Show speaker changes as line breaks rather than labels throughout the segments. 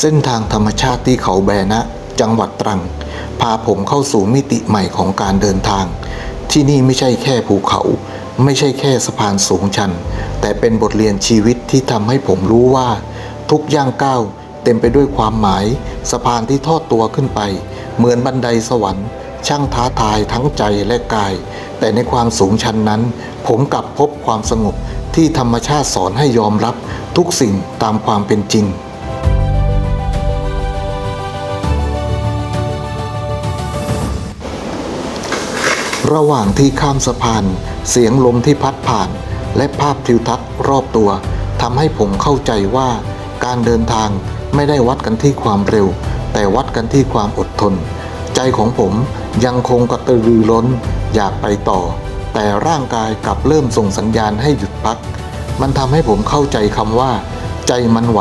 เส้นทางธรรมชาติที่เขาแบนะ จังหวัดตรัง พาผมเข้าสู่มิติใหม่ของการเดินทาง ที่นี่ไม่ใช่แค่ภูเขา ไม่ใช่แค่สะพานสูงชัน แต่เป็นบทเรียนชีวิตที่ทำให้ผมรู้ว่า ทุกย่างก้าวเต็มไปด้วยความหมาย สะพานที่ทอดตัวขึ้นไป เหมือนบันไดสวรรค์ ช่างท้าทายทั้งใจและกาย แต่ในความสูงชันนั้น ผมกลับพบความสงบที่ธรรมชาติสอนให้ยอมรับทุกสิ่งตามความเป็นจริง ระหว่างที่ข้ามสะพาน เสียงลมที่พัดผ่าน และภาพทิวทัศน์รอบตัวทำให้ผมเข้าใจว่า การเดินทางไม่ได้วัดกันที่ความเร็ว แต่วัดกันที่ความอดทน ใจของผมยังคงกระตือรือร้น อยากไปต่อ แต่ร่างกายกลับเริ่มส่งสัญญาณให้หยุดพัก มันทำให้ผมเข้าใจคำว่า ใจมันไหว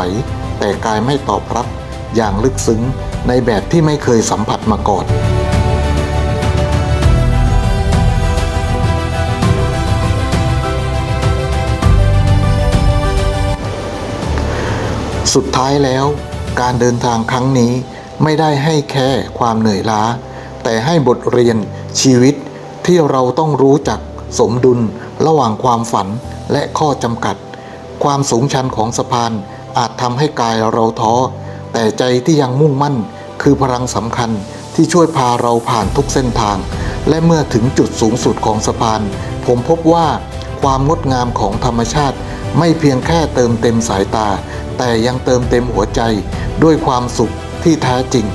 แต่กายไม่ตอบรับ อย่างลึกซึ้งในแบบที่ไม่เคยสัมผัสมาก่อน สุดท้ายแล้ว การเดินทางครั้งนี้ไม่ได้ให้แค่ความเหนื่อยล้า แต่ให้บทเรียนชีวิตที่เราต้องรู้จักสมดุลระหว่างความฝันและข้อจำกัด ความสูงชันของสะพานอาจทำให้กายเราท้อ แต่ใจที่ยังมุ่งมั่นคือพลังสำคัญที่ช่วยพาเราผ่านทุกเส้นทาง และเมื่อถึงจุดสูงสุดของสะพาน ผมพบว่าความงดงามของธรรมชาติ ไม่เพียงแค่เติมเต็มสายตา แต่ยังเติมเต็มหัวใจด้วยความสุขที่แท้จริง